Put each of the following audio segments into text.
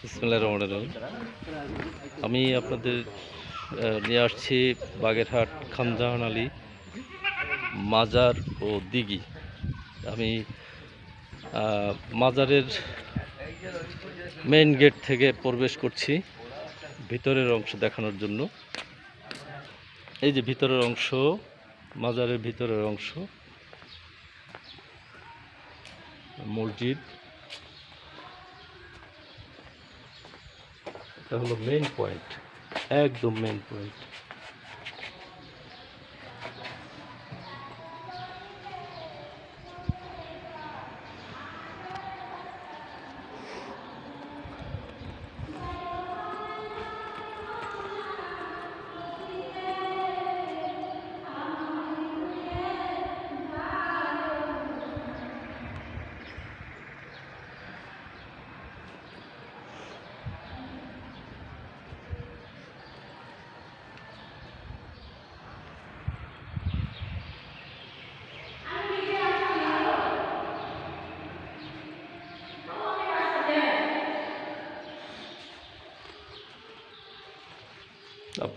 বিসমিল্লাহ রহমান রহিম। আমি আপনাদের নিয়ে আসছি বাগেরহাট খানজাহান আলী মাজার ও দিঘি। আমি মাজারের মেন গেট থেকে প্রবেশ করছি ভিতরের অংশ দেখানোর জন্য। এই যে ভিতরের অংশ, মাজারের ভিতরের অংশ। মসজিদ। এটা হলো মেন পয়েন্ট একদম মেন পয়েন্ট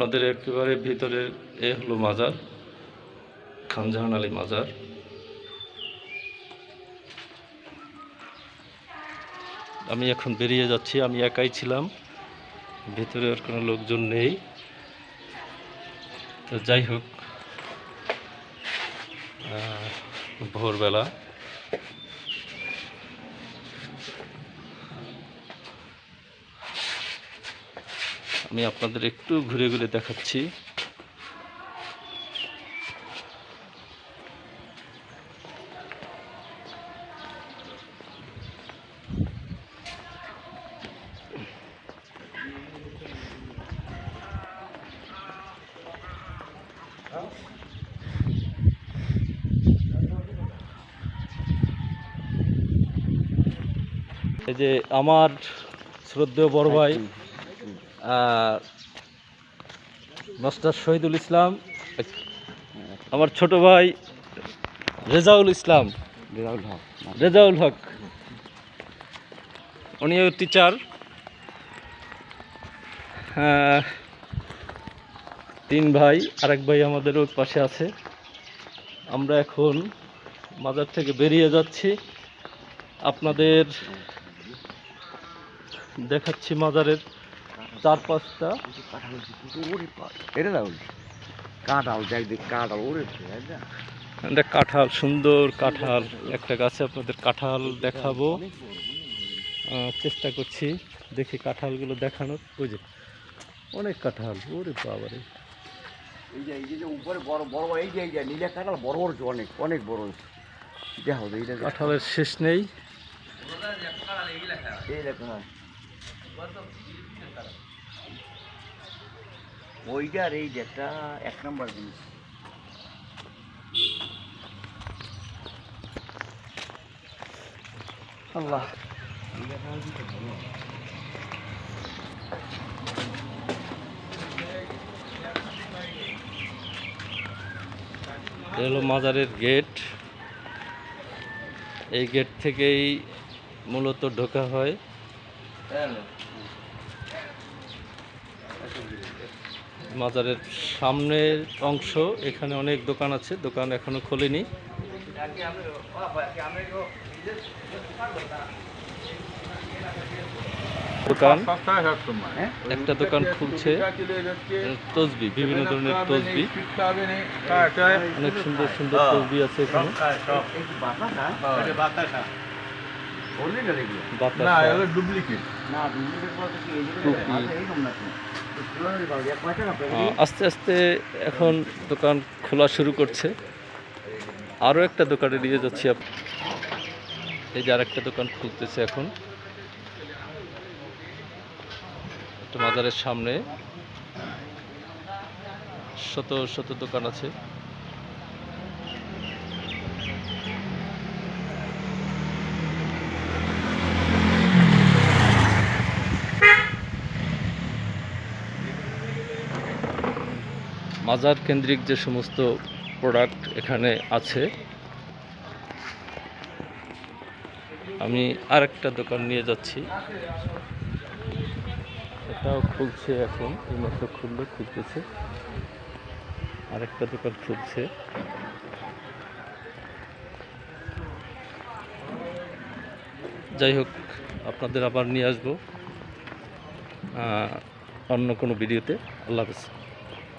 আপনাদের একেবারে ভিতরে এ হলো মাজার, খানজাহান আলী মাজার। আমি এখন বেরিয়ে যাচ্ছি, আমি একাই ছিলাম, ভিতরে আর কোনো লোকজন নেই। তো যাই হোক ভোরবেলা আমি আপনাদের একটু ঘুরে ঘুরে দেখাচ্ছি। এই যে আমার শ্রদ্ধেয় বড় ভাই মাস্টার শহীদুল ইসলাম আমার ছোট ভাই রেজাউল ইসলাম। রেজাউল হক রেজাউল হক। উনিও টিচার তিন ভাই আরেক ভাই আমাদের ওর পাশে আছে। আমরা এখন মাজার থেকে বেরিয়ে যাচ্ছি। আপনাদের দেখাচ্ছি মাজারের চার পাঁচটা। এটা দাও। কাঁঠাল দেখ দেখ কাঁঠাল ওরে এটা কাঁঠাল সুন্দর কাঁঠাল। একটা গাছে আপনাদের কাঁঠাল দেখাবো। চেষ্টা করছি দেখি কাঁঠালগুলো দেখানোর। বুঝে অনেক কাঁঠাল ওরে বাবারে। এই যে এই যে উপরে বড় বড় এই যে এই যে নীলা কাঁঠাল বড় বড় হচ্ছে অনেক অনেক বড়। হচ্ছে দেখো এইটা কাঁঠালের শেষ নেই। এই দেখো হ্যাঁ ওইটা আর এই যে একটা এক নম্বর জিনিস। আল্লাহ। হলো মাজারের গেট। এই গেট থেকেই মূলত ঢোকা হয়। মাজারের সামনের অংশ এখানে অনেক দোকান আছে দোকান এখনও খোলেনি। দোকান হ্যাঁ একটা দোকান খুলছে তসবি বিভিন্ন ধরনের তসবি। অনেক সুন্দর সুন্দর তসবি আছে এখানে। বাতাসা। ডুপ্লিকেট না দুটো বলতে কি এই যে আস্তে আস্তে এখন দোকান খোলা শুরু করছে। আরও একটা দোকানে নিয়ে যাচ্ছি এই যে আর একটা দোকান খুলতেছে এখন। একটা মাজারের সামনে। শত শত দোকান আছে। মাজার কেন্দ্রিক যে সমস্ত প্রোডাক্ট এখানে আছে, আমি আরেকটা দোকান নিয়ে যাচ্ছি। এটাও খুলছে এখন এইমাত্র খুললো, খুলতেছে। আরেকটা দোকান খুলছে। যাই হোক, আপনাদের আবার নিয়ে আসব অন্য কোনো ভিডিওতে। আল্লাহ হাফেজ।